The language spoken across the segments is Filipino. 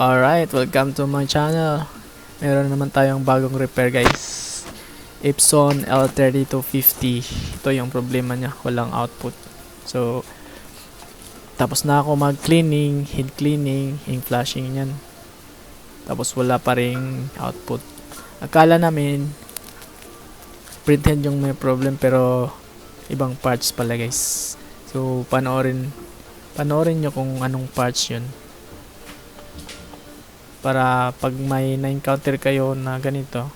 Alright, welcome to my channel. Meron naman tayong bagong repair guys. Epson L3250. Ito yung problema niya, walang output. So, tapos na ako mag-cleaning, head cleaning, ink flashing yan. Tapos wala pa ring output. Akala namin, printhead yung may problem pero ibang parts pala guys. So, panoorin, panoorin nyo kung anong parts yun para pag may na-encounter kayo na ganito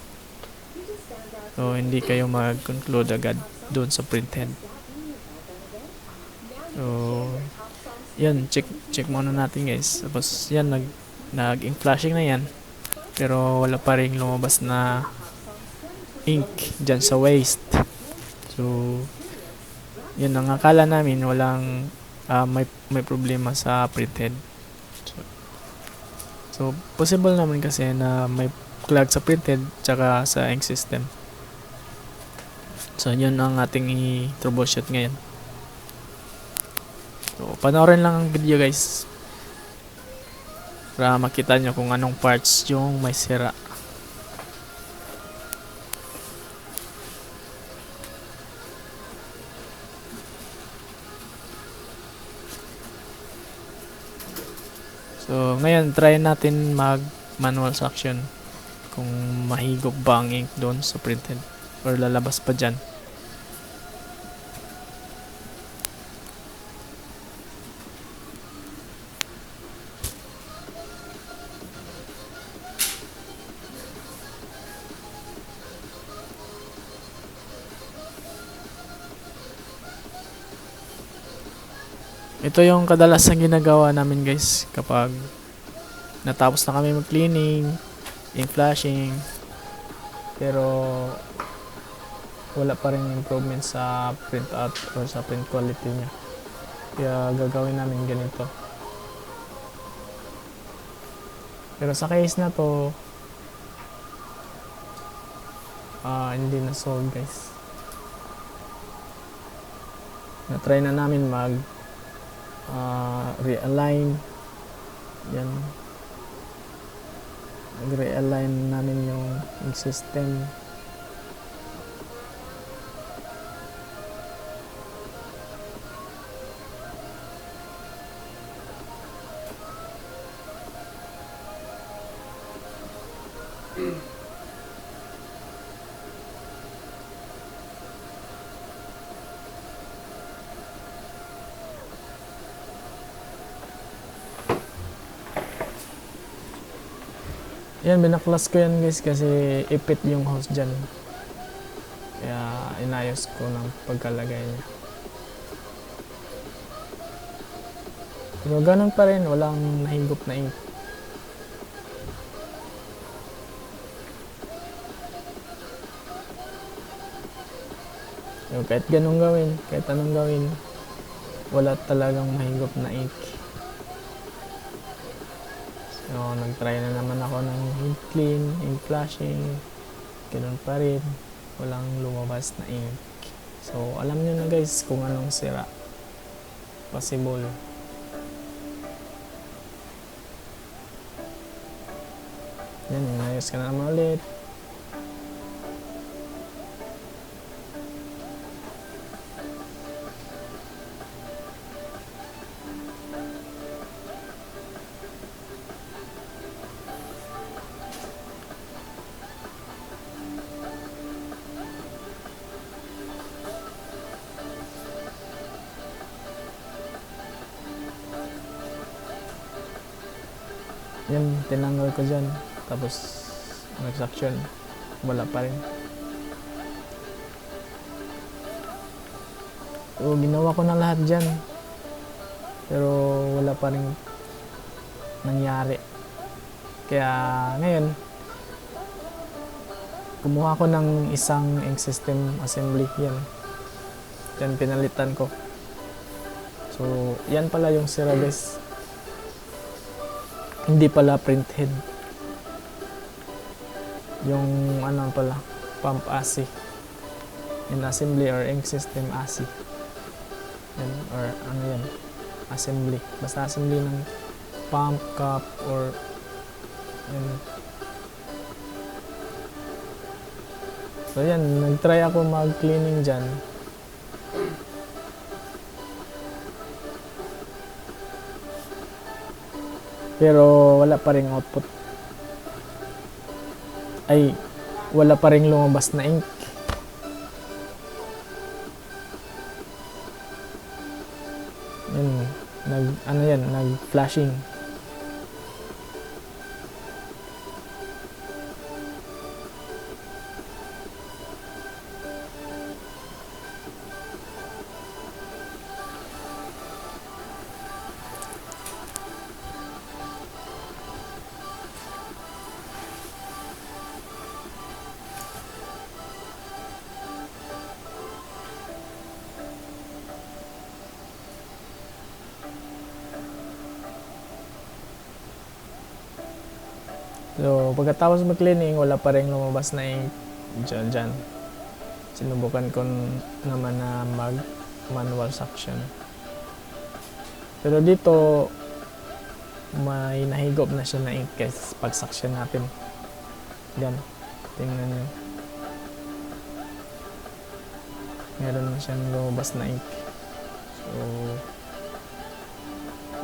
so hindi kayo mag-conclude agad doon sa printhead so yan check check muna natin guys. Tapos yan nag nag ink flashing na yan. Pero wala pa rin lumabas na ink dyan sa waste. So yan ang akala namin walang ah, may may problema sa printhead So, possible naman kasi na may clog sa printed tsaka sa ink system. So, yun ang ating i-troubleshoot ngayon. So, panoorin lang ang video guys. Para makita nyo kung anong parts yung may sira. So, ngayon, try natin mag manual suction kung mahigop ba ang ink doon sa printed or lalabas pa dyan. Ito yung kadalasan ginagawa namin guys kapag natapos na kami mag-cleaning, ink flashing, pero wala pa rin improvement sa print out or sa print quality niya. Kaya gagawin namin ganito. Pero sa case na to, ah hindi na solve guys. Na-try na namin mag uh, realign. Yan. Nag-realign namin yung, yung system yan binaklas ko yan guys kasi ipit yung hose dyan. Kaya inayos ko ng pagkalagay niya. Pero ganun pa rin walang nahigop na ink. So, kahit ganun gawin, kahit anong gawin, wala talagang mahigop na ink. So, nag-try na naman ako ng head clean, ink flashing, ganun pa rin, walang lumabas na ink. So, alam nyo na guys kung anong sira. Possible. Yan, inayos ka na naman ulit. Yan, tinanggal ko dyan. Tapos, nag-suction. Wala pa rin. So, ginawa ko na lahat dyan. Pero, wala pa rin nangyari. Kaya, ngayon, kumuha ko ng isang ink system assembly. Yan. Yan, pinalitan ko. So, yan pala yung guys hindi pala printhead yung ano pala pump ASI in assembly or ink system ASI yan, or ano yan assembly basta assembly ng pump cup or Yan. So yan, nag-try ako mag-cleaning dyan. Pero wala pa ring output. Ay, wala pa ring lumabas na ink. Yan, nag, ano yan, nag-flashing. So, pagkatapos mag-cleaning, wala pa rin lumabas na ink dyan, dyan. Sinubukan ko naman na mag manual suction. Pero dito, may nahigop na siya na ink guys pag suction natin. Yan. Tingnan nyo. Meron na siyang lumabas na ink. So,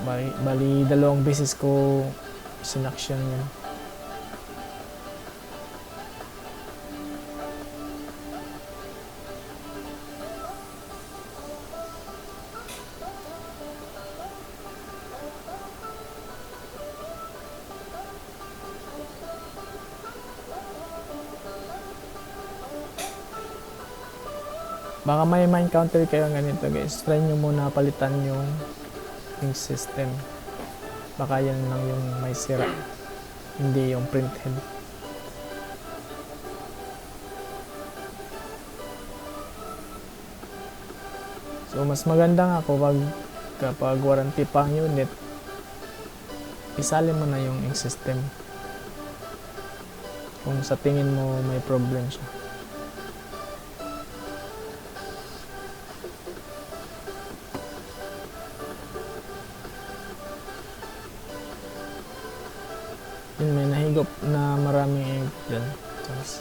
bali, bali dalawang beses ko sinaction yun. Baka may ma-encounter kayo ng ganito guys. Try nyo muna palitan yung ink system. Baka yan lang yung may sira. Hindi yung printhead. So mas maganda nga kapag kapag warranty pa ang unit, isali mo na yung system. Kung sa tingin mo may problem siya. Nahigop na maraming ink dyan. Tapos,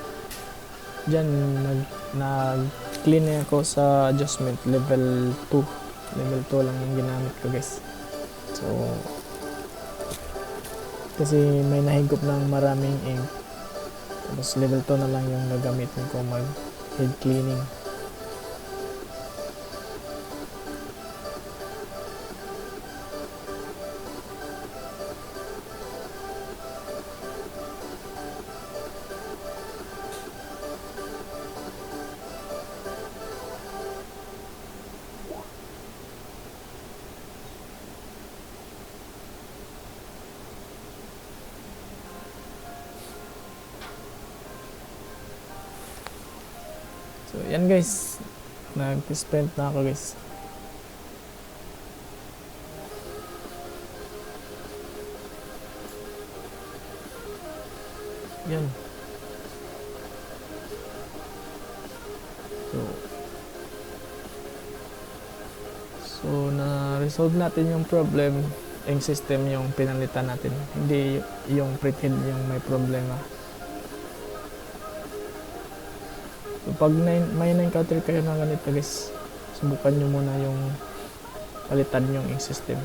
dyan, nag, nag-clean na ako sa adjustment level 2. Level 2 lang yung ginamit ko guys. So, kasi may nahigop ng maraming ink. Tapos level 2 na lang yung gagamitin ko mag head cleaning. Yan guys. Nag-spend na ako guys. Yan. So, so na-resolve natin yung problem. Yung system yung pinalitan natin. Hindi yung printhead yung may problema. So, pag na, may na-encounter kayo na ganito guys, subukan nyo muna yung palitan yung ink system.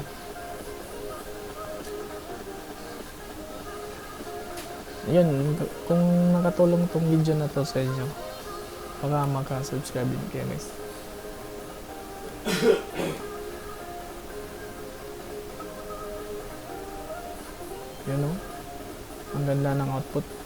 Yun, kung nakatulong tong video na to sa inyo, baka maka-subscribe din kayo guys. Yun o, ang ganda ng output.